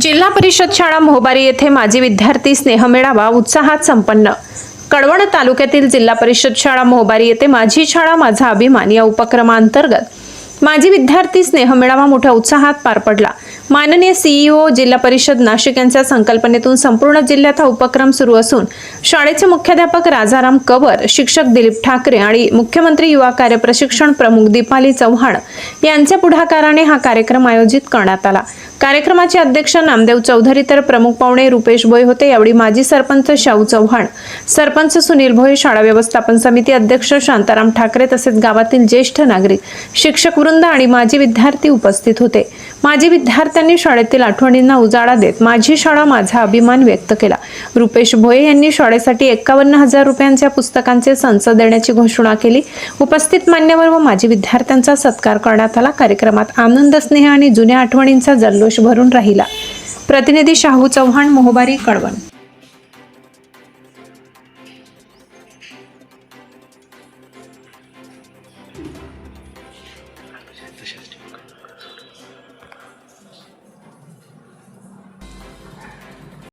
जिल्हा परिषद शाळा मोहबारी येथे माजी विद्यार्थी स्नेह मेळावा उत्साहात संपन्न. कळवण तालुक्यातील जिल्हा परिषद शाळा मोहबारी येथे माझी शाळा माझा अभिमान या उपक्रमांतर्गत माजी विद्यार्थी स्नेह मेळावा मोठ्या उत्साहात पार पडला. माननीय सीईओ जिल्हा परिषद नाशिक यांच्या संकल्पनेतून संपूर्ण जिल्ह्यात हा उपक्रम सुरू असून शाळेचे मुख्याध्यापक राजाराम कवर शिक्षक दिलीप ठाकरे आणि मुख्यमंत्री युवा कार्य प्रशिक्षण प्रमुख दीपाली चव्हाण यांच्या पुढाकाराने हा कार्यक्रम आयोजित करण्यात आला. कार्यक्रमाचे अध्यक्ष नामदेव चौधरी तर प्रमुख पाहुणे रुपेश भोय होते. यावेळी माजी सरपंच शाहू चव्हाण सरपंच सुनील भोय शाळा व्यवस्थापन समिती अध्यक्ष शांताराम ठाकरे तसेच गावातील ज्येष्ठ नागरिक शिक्षक वृंद आणि माजी विद्यार्थी उपस्थित होते. माजी विद्यार्थ्यांनी शाळेतील आठवणींना उजाळा देत माझी शाळा माझा अभिमान व्यक्त केला. रुपेश भोये यांनी शाळेसाठी एकावन्न हजार रुपयांच्या पुस्तकांचे संच देण्याची घोषणा केली. उपस्थित मान्यवर व माजी विद्यार्थ्यांचा सत्कार करण्यात आला. कार्यक्रमात आनंद स्नेह आणि जुन्या आठवणींचा जल्लो जल्लोष भरून राहिला. प्रतिनिधी शाहू चव्हाण मोहबारी कळवण